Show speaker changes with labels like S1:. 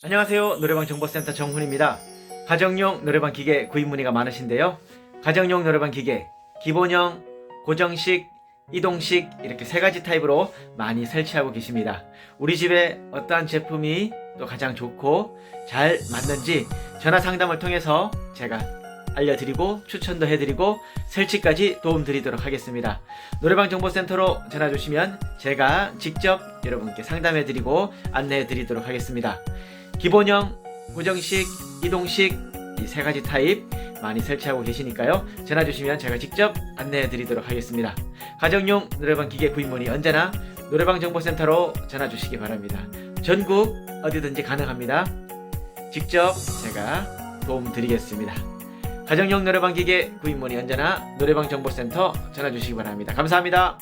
S1: 안녕하세요. 노래방 정보센터 정훈입니다. 가정용 노래방 기계 구입 문의가 많으신데요. 가정용 노래방 기계 기본형, 고정식, 이동식 이렇게 세 가지 타입으로 많이 설치하고 계십니다. 우리 집에 어떠한 제품이 또 가장 좋고 잘 맞는지 전화 상담을 통해서 제가 알려드리고 추천도 해드리고 설치까지 도움드리도록 하겠습니다. 노래방 정보센터로 전화 주시면 제가 직접 여러분께 상담해드리고 안내해드리도록 하겠습니다. 기본형, 고정식, 이동식 이 세 가지 타입 많이 설치하고 계시니까요. 전화 주시면 제가 직접 안내해 드리도록 하겠습니다. 가정용 노래방 기계 구입 문의 언제나 노래방 정보센터로 전화 주시기 바랍니다. 전국 어디든지 가능합니다. 직접 제가 도움 드리겠습니다. 가정용 노래방 기계 구입 문의 언제나 노래방 정보센터 전화 주시기 바랍니다. 감사합니다.